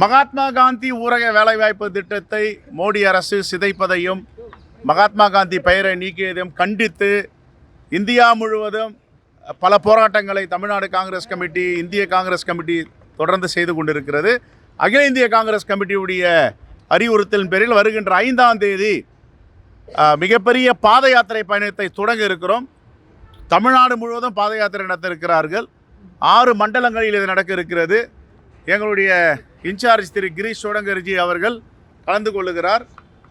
மகாத்மா காந்தி ஊரக வேலைவாய்ப்பு திட்டத்தை மோடி அரசு சிதைப்பதையும் மகாத்மா காந்தி பெயரை நீக்கியதையும் கண்டித்து இந்தியா முழுவதும் பல போராட்டங்களை தமிழ்நாடு காங்கிரஸ் கமிட்டி இந்திய காங்கிரஸ் கமிட்டி தொடர்ந்து செய்து கொண்டிருக்கிறது. அகில இந்திய காங்கிரஸ் கமிட்டியுடைய அறிவுறுத்தலின் பேரில் வருகின்ற ஐந்தாம் தேதி மிகப்பெரிய பாத யாத்திரை பயணத்தை தொடங்க இருக்கிறோம். தமிழ்நாடு முழுவதும் பாத யாத்திரை நடத்த இருக்கிறார்கள் ஆறு மண்டலங்களில் இது நடக்க இருக்கிறது. எங்களுடைய இன்சார்ஜ் திரு கிரீஷ் சோடங்கர்ஜி அவர்கள் கலந்து கொள்ளுகிறார்.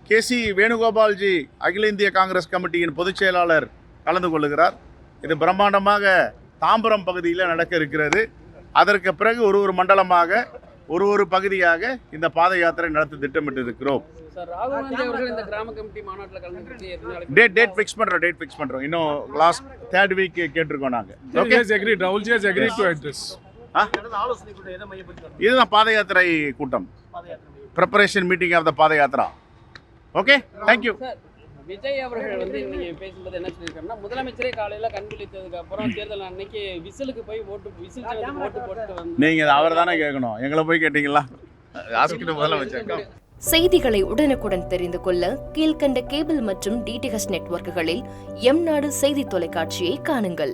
கேசி வேணுகோபால்ஜி அகில இந்திய காங்கிரஸ் கமிட்டியின் பொதுச் செயலாளர் கலந்து கொள்ளுகிறார். இது பிரம்மாண்டமாக தாம்பரம் பகுதியில் நடக்க இருக்கிறது. அதற்கு பிறகு ஒரு ஒரு மண்டலமாக ஒரு ஒரு பகுதியாக இந்த பாத யாத்திரை நடத்த திட்டமிட்டு இருக்கிறோம் சார் ராகுல் காந்தி அவர்கள் இந்த கிராம கமிட்டி மாநாட்டில் கலந்துக்கிட்டு எத்தனை நாளைக்கு டேட் டேட் ஃபிக்ஸ் பண்ணுறோம் டேட் ஃபிக்ஸ் பண்ணுறோம் இன்னும் லாஸ்ட் தேர்ட் வீக் கேட்டிருக்கோம் நாங்கள் okay has agreed to address. இதுதான் பாத யாத்திரை கூட்டம் ப்ரிப்பரேஷன் மீட்டிங் ஆஃப் த பாத யாத்ரா ஓகே தேங்க்யூ விஜய் அவர்கள் வந்து இன்னைக்கு பேசும்போது என்ன சொல்லியிருக்காருன்னா முதலமைச்சரே காலையில கண் விழித்ததுக்கு அப்புறம் தேர்தல் அன்னைக்கு விசிலுக்கு போய் ஓட்டு விசில் ஓட்டு போட்டு வந்து நீங்கள் அவர் தானே கேட்கணும்? எங்களை போய் கேட்டிங்களா? ஆஸ்கிட்டு முதலமைச்சர். செய்திகளை உடனுக்குடன் தெரிந்து கொள்ள கீழ்க்கண்ட கேபிள் மற்றும் டிடிஹெச் நெட்வொர்க்குகளில் எம் நாடு செய்தி தொலைக்காட்சியை காணுங்கள்.